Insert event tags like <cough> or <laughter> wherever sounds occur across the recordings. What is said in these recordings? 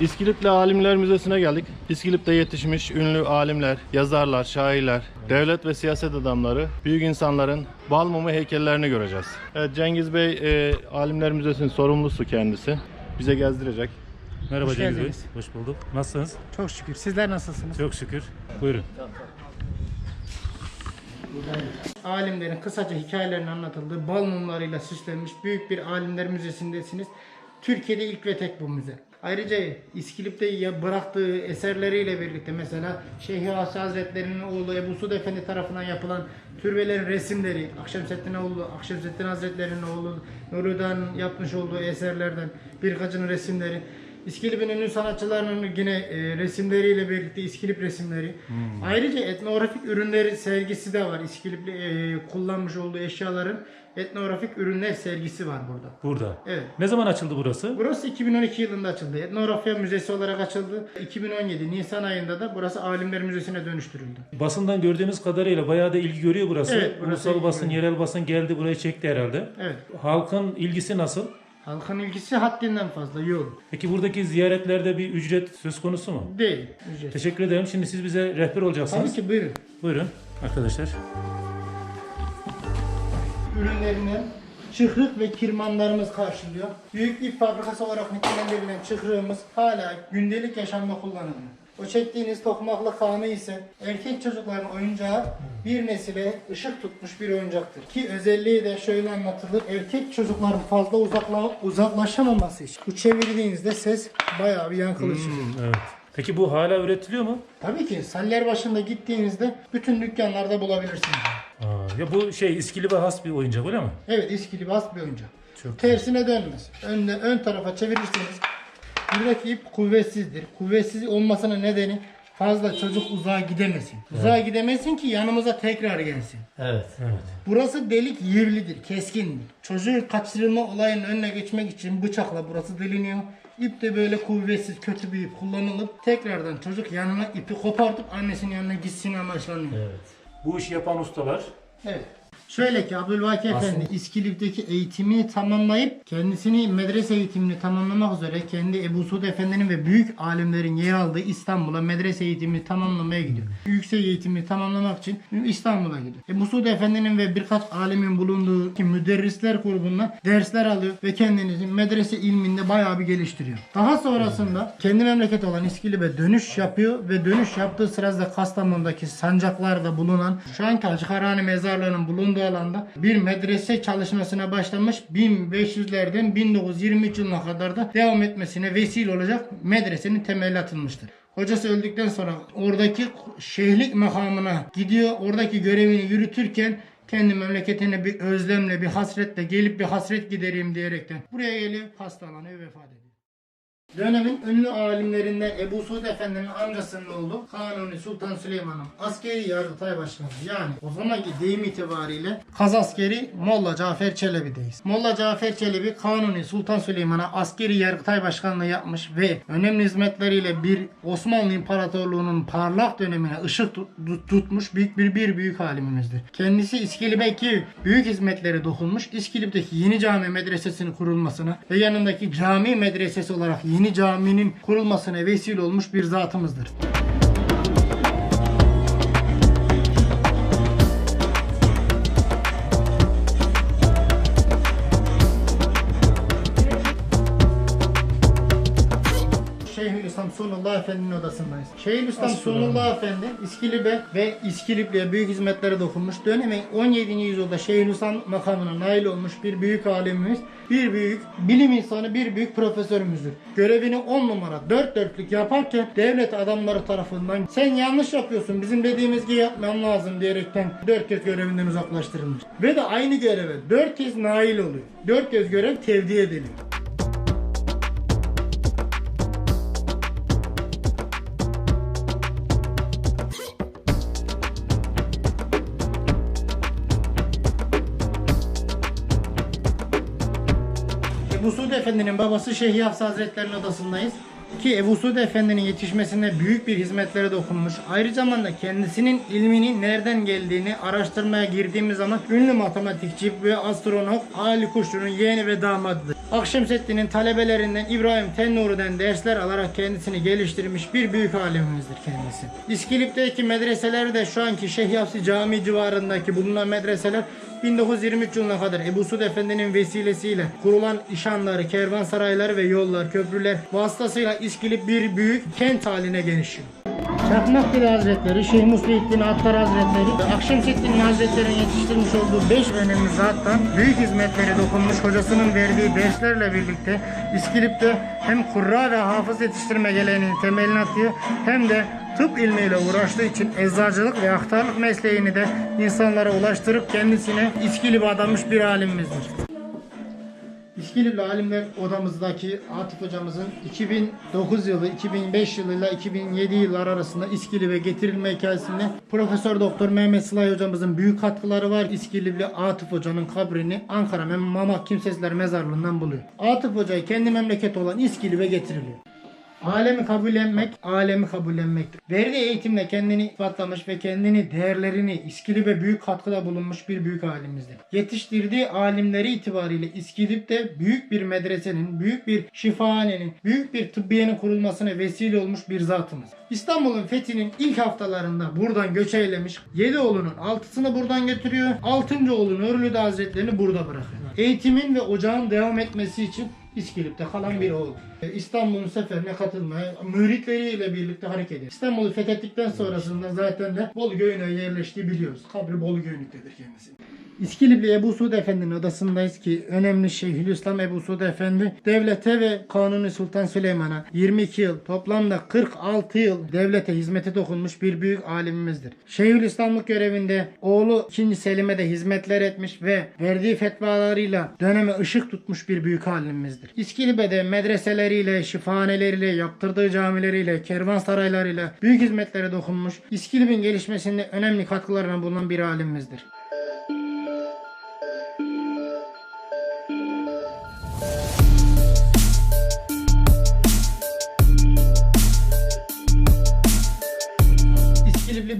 İskilipli Alimler Müzesi'ne geldik. İskilip'te yetişmiş ünlü alimler, yazarlar, şairler, devlet ve siyaset adamları, büyük insanların bal mumu heykellerini göreceğiz. Evet, Cengiz Bey e, Alimler Müzesi'nin sorumlusu kendisi. Bize gezdirecek. Merhaba Hoş Cengiz Bey. geldiniz. Hoş bulduk. Nasılsınız? Çok şükür. Sizler nasılsınız? Çok şükür. Buyurun. Alimlerin kısaca hikayelerinin anlatıldığı bal mumlarıyla süslenmiş büyük bir alimler müzesindesiniz. Türkiye'de ilk ve tek bu müze. Ayrıca İskilip'te bıraktığı eserleriyle birlikte mesela Şeyh Hası Hazretleri'nin oğlu Ebu Suud Efendi tarafından yapılan türbelerin resimleri, Akşemseddin oğlu, Akşemseddin Hazretleri'nin oğlu Nuru'dan yapmış olduğu eserlerden birkaçının resimleri, İskilip'in ünlü sanatçılarının yine e, resimleriyle birlikte İskilip resimleri. Ayrıca etnografik ürünleri sergisi de var. İskilip'li e, kullanmış olduğu eşyaların etnografik ürünler sergisi var burada. Burada. Evet. Ne zaman açıldı burası? Burası 2012 yılında açıldı. Etnografya Müzesi olarak açıldı. 2017 Nisan ayında da burası Alimler Müzesi'ne dönüştürüldü. Basından gördüğümüz kadarıyla bayağı da ilgi görüyor burası. Evet, burası Ulusal basın, görüyor. yerel basın geldi burayı çekti herhalde. Evet. Halkın ilgisi nasıl? Halkın ilgisi haddinden fazla yok. Peki buradaki ziyaretlerde bir ücret söz konusu mu? Değil. Ücret. Teşekkür ederim. Şimdi siz bize rehber olacaksınız. Tabii ki buyurun. Buyurun arkadaşlar. ürünlerinden çıkrık ve kirmanlarımız karşılıyor. Büyük ip fabrikası olarak nitelendirilen çıkrığımız hala gündelik yaşamda kullanılıyor. O çektiğiniz tokmaklı kanı ise erkek çocukların oyuncağı bir nesile ışık tutmuş bir oyuncaktır. Ki özelliği de şöyle anlatılır. Erkek çocukların fazla uzakla, uzaklaşamaması için. Bu çevirdiğinizde ses bayağı bir yankılı çıkıyor. Evet. Peki bu hala üretiliyor mu? Tabii ki saller başında gittiğinizde bütün dükkanlarda bulabilirsiniz. Aa, ya bu şey İskilip'e has bir oyuncak öyle mi? Evet iskili bas bir oyuncak. Çok Tersine dönmez. Önde, ön tarafa çevirirseniz buradaki ip kuvvetsizdir. Kuvvetsiz olmasının nedeni fazla çocuk uzağa gidemesin. Uzağa gidemesin ki yanımıza tekrar gelsin. Evet. Burası delik yivlidir, keskindir. Çocuğu kaçırılma olayının önüne geçmek için bıçakla burası deliniyor. İp de böyle kuvvetsiz, kötü bir ip kullanılıp tekrardan çocuk yanına ipi kopartıp annesinin yanına gitsin amaçlanıyor. Evet. Bu işi yapan ustalar Evet. Şöyle ki Abdülbaki Efendi İskilip'teki eğitimini tamamlayıp kendisini medrese eğitimini tamamlamak üzere kendi Ebu Suud Efendi'nin ve büyük alimlerin yer aldığı İstanbul'a medrese eğitimini tamamlamaya gidiyor. Yüksek eğitimini tamamlamak için İstanbul'a gidiyor. Ebu Suud Efendi'nin ve birkaç alimin bulunduğu ki müderrisler grubundan dersler alıyor ve kendinizi medrese ilminde bayağı bir geliştiriyor. Daha sonrasında kendi memleketi olan İskilip'e dönüş yapıyor ve dönüş yaptığı sırada Kastamonu'daki sancaklarda bulunan şu anki Hacıkarani mezarlığının bulunduğu alanda bir medrese çalışmasına başlamış 1500'lerden 1923 yılına kadar da devam etmesine vesile olacak medresenin temeli atılmıştır. Hocası öldükten sonra oradaki şeyhlik makamına gidiyor. Oradaki görevini yürütürken kendi memleketine bir özlemle, bir hasretle gelip bir hasret gidereyim diyerekten buraya gelip hastalanıyor, vefat ediyor. Dönemin ünlü alimlerinden Ebu Suud Efendi'nin amcasının oğlu Kanuni Sultan Süleyman'ın askeri yargıtay başkanı. Yani o zamanki deyim itibariyle Kaz askeri Molla Cafer Çelebi'deyiz. Molla Cafer Çelebi Kanuni Sultan Süleyman'a askeri yargıtay başkanlığı yapmış ve önemli hizmetleriyle bir Osmanlı İmparatorluğu'nun parlak dönemine ışık tut- tut- tutmuş büyük bir bir büyük alimimizdir. Kendisi İskilip'teki büyük hizmetlere dokunmuş. İskilip'teki yeni cami medresesinin kurulmasına ve yanındaki cami medresesi olarak yeni caminin kurulmasına vesile olmuş bir zatımızdır. Şeyhülislam Sunullah Efendi'nin odasındayız. Şeyhülislam Sunullah Efendi İskilip'e ve İskilipli'ye büyük hizmetlere dokunmuş. Dönemin 17. yüzyılda Şeyhülislam makamına nail olmuş bir büyük alimimiz, bir büyük bilim insanı, bir büyük profesörümüzdür. Görevini 10 numara, 4 dörtlük yaparken devlet adamları tarafından sen yanlış yapıyorsun, bizim dediğimiz gibi yapman lazım diyerekten 4 kez görevinden uzaklaştırılmış. Ve de aynı göreve 4 kez nail oluyor. 4 kez görev tevdi ediliyor. Efendi'nin babası Şeyh Hafsa Hazretleri'nin odasındayız. ki Ebu Suud Efendi'nin yetişmesinde büyük bir hizmetlere dokunmuş. Ayrıca zamanda kendisinin ilminin nereden geldiğini araştırmaya girdiğimiz zaman ünlü matematikçi ve astronot Ali Kuşlu'nun yeğeni ve damadıdır. Akşemseddin'in talebelerinden İbrahim Tennuri'den dersler alarak kendisini geliştirmiş bir büyük alimimizdir kendisi. İskilip'teki medreseler de şu anki Şeyh Yapsi Camii civarındaki bulunan medreseler 1923 yılına kadar Ebu Suud Efendi'nin vesilesiyle kurulan işanları, kervansaraylar ve yollar, köprüler vasıtasıyla İskilip bir büyük kent haline genişliyor. Çakmakdili Hazretleri, Şeyh Muslihiddin Attar Hazretleri, Akşemseddin Hazretleri'nin yetiştirmiş olduğu 5 önemli zattan büyük hizmetleri dokunmuş hocasının verdiği derslerle birlikte İskilip'te hem kurra ve hafız yetiştirme geleneğinin temelini atıyor hem de tıp ilmiyle uğraştığı için eczacılık ve aktarlık mesleğini de insanlara ulaştırıp kendisine İskilip'e adamış bir alimimizdir. İskilipli Alimler Odamızdaki Atıf hocamızın 2009 yılı, 2005 yılıyla 2007 yıllar arasında İskilip'e getirilme hikayesinde Profesör Doktor Mehmet Sılay hocamızın büyük katkıları var. İskilipli Atıf hocanın kabrini Ankara Mamak Kimsesizler Mezarlığı'ndan buluyor. Atıf hocayı kendi memleketi olan İskilip'e getiriliyor. Alemi kabullenmek, alemi kabullenmektir. Verdiği eğitimle kendini ispatlamış ve kendini, değerlerini İskilip'e büyük katkıda bulunmuş bir büyük alimimizdir. Yetiştirdiği alimleri itibariyle İskilip'te büyük bir medresenin, büyük bir şifahanenin, büyük bir tıbbiyenin kurulmasına vesile olmuş bir zatımız. İstanbul'un fethinin ilk haftalarında buradan göç eylemiş. Yedi oğlunun altısını buradan götürüyor. Altıncı oğlu Nurlüde Hazretlerini burada bırakıyor. Eğitimin ve ocağın devam etmesi için İskilip'te kalan bir oğul. E, İstanbul'un seferine katılmaya, müritleriyle birlikte hareket ediyor. İstanbul'u fethettikten sonrasında zaten de Bolu Göğü'ne yerleştiği biliyoruz. Kabri Bolu Göğünlük'tedir kendisi. İskilipli Ebu Suud Efendi'nin odasındayız ki önemli Şeyhülislam Ebu Suud Efendi devlete ve Kanuni Sultan Süleyman'a 22 yıl toplamda 46 yıl devlete hizmete dokunmuş bir büyük alimimizdir. Şeyhülislamlık görevinde oğlu 2. Selim'e de hizmetler etmiş ve verdiği fetvalarıyla döneme ışık tutmuş bir büyük alimimizdir. İskilip'e medreseleriyle, şifahaneleriyle, yaptırdığı camileriyle, kervansaraylarıyla büyük hizmetlere dokunmuş. İskilip'in gelişmesinde önemli katkılarına bulunan bir alimimizdir.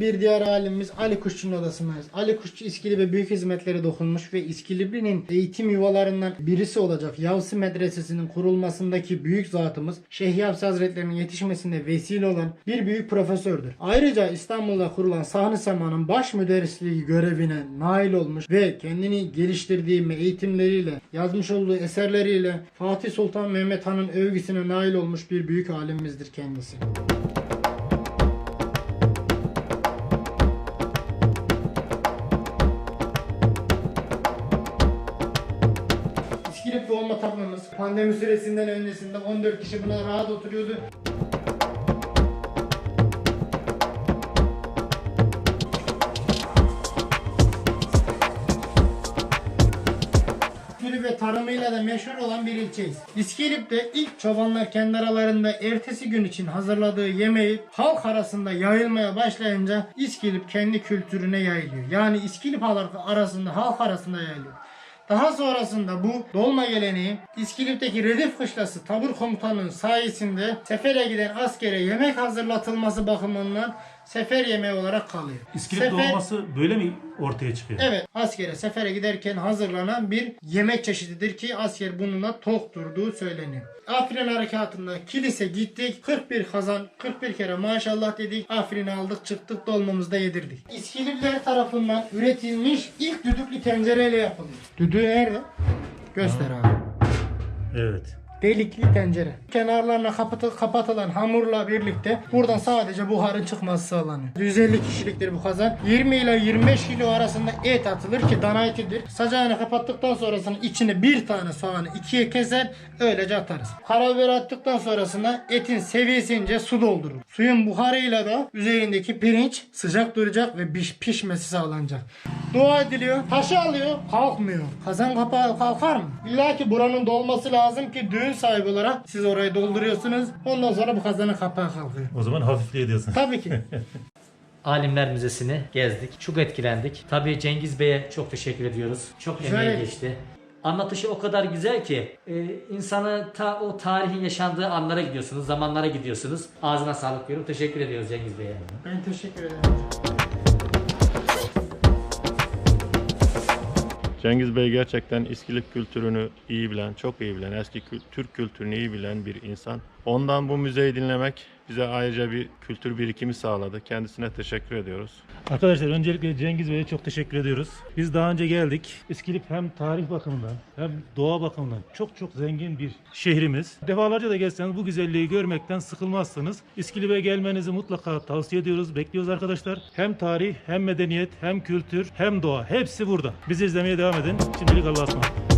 Bir diğer alimimiz Ali Kuşçu'nun odasındayız. Ali Kuşçu İskilip'e büyük hizmetlere dokunmuş ve İskilipli'nin eğitim yuvalarından birisi olacak Yavsi Medresesi'nin kurulmasındaki büyük zatımız Şeyh Yavsi Hazretleri'nin yetişmesinde vesile olan bir büyük profesördür. Ayrıca İstanbul'da kurulan Sahne Sema'nın baş müderrisliği görevine nail olmuş ve kendini geliştirdiği eğitimleriyle, yazmış olduğu eserleriyle Fatih Sultan Mehmet Han'ın övgüsüne nail olmuş bir büyük alimimizdir kendisi. İskilip doğma tapmamız pandemi süresinden öncesinde 14 kişi buna rahat oturuyordu. kültürü ve tarımıyla da meşhur olan bir ilçeyiz. İskilip'te ilk çobanlar kendi aralarında ertesi gün için hazırladığı yemeği halk arasında yayılmaya başlayınca İskilip kendi kültürüne yayılıyor. Yani İskilip halkı arasında halk arasında yayılıyor. Daha sonrasında bu dolma geleneği İskilip'teki Redif Kışlası tabur komutanının sayesinde sefere giden askere yemek hazırlatılması bakımından sefer yemeği olarak kalıyor. İskilip Sefer- dolması böyle mi ortaya çıkıyor? Evet askere sefere giderken hazırlanan bir yemek çeşididir ki asker bununla tok durduğu söyleniyor. Afrin harekatında kilise gittik 41 kazan 41 kere maşallah dedik Afrin'i aldık çıktık dolmamızda yedirdik. İskilipler tarafından üretilmiş ilk düdüklü tencereyle yapılıyor. Düdüğü nerede? Göster abi. Evet. Delikli tencere. Kenarlarına kapatı- kapatılan hamurla birlikte buradan sadece buharın çıkması sağlanıyor. 150 kişiliktir bu kazan. 20 ile 25 kilo arasında et atılır ki dana etidir. Sacağını kapattıktan sonrasında içine bir tane soğanı ikiye keser öylece atarız. Karabiber attıktan sonrasında etin seviyesince su doldurur. Suyun buharıyla da üzerindeki pirinç sıcak duracak ve piş- pişmesi sağlanacak. Dua ediliyor. Taşı alıyor. Kalkmıyor. Kazan kapağı kalkar mı? İlla ki buranın dolması lazım ki düğün sahibi olarak siz orayı dolduruyorsunuz. Ondan sonra bu kazanın kapağı kalkıyor. O zaman hafifliğe diyorsun. Tabii ki. <laughs> Alimler Müzesi'ni gezdik. Çok etkilendik. Tabii Cengiz Bey'e çok teşekkür ediyoruz. Çok Rica emeği geçti. Anlatışı o kadar güzel ki e, insanı ta o tarihin yaşandığı anlara gidiyorsunuz, zamanlara gidiyorsunuz. Ağzına sağlık diyorum. Teşekkür ediyoruz Cengiz Bey'e. Ben teşekkür ederim. Cengiz Bey gerçekten İskilip kültürünü iyi bilen, çok iyi bilen, eski Türk kültürünü iyi bilen bir insan. Ondan bu müzeyi dinlemek bize ayrıca bir kültür birikimi sağladı. Kendisine teşekkür ediyoruz. Arkadaşlar öncelikle Cengiz Bey'e çok teşekkür ediyoruz. Biz daha önce geldik. İskilip hem tarih bakımından hem doğa bakımından çok çok zengin bir şehrimiz. Defalarca da gelseniz bu güzelliği görmekten sıkılmazsınız. İskilip'e gelmenizi mutlaka tavsiye ediyoruz. Bekliyoruz arkadaşlar. Hem tarih hem medeniyet hem kültür hem doğa hepsi burada. Bizi izlemeye devam edin. Şimdilik Allah'a ısmarladık.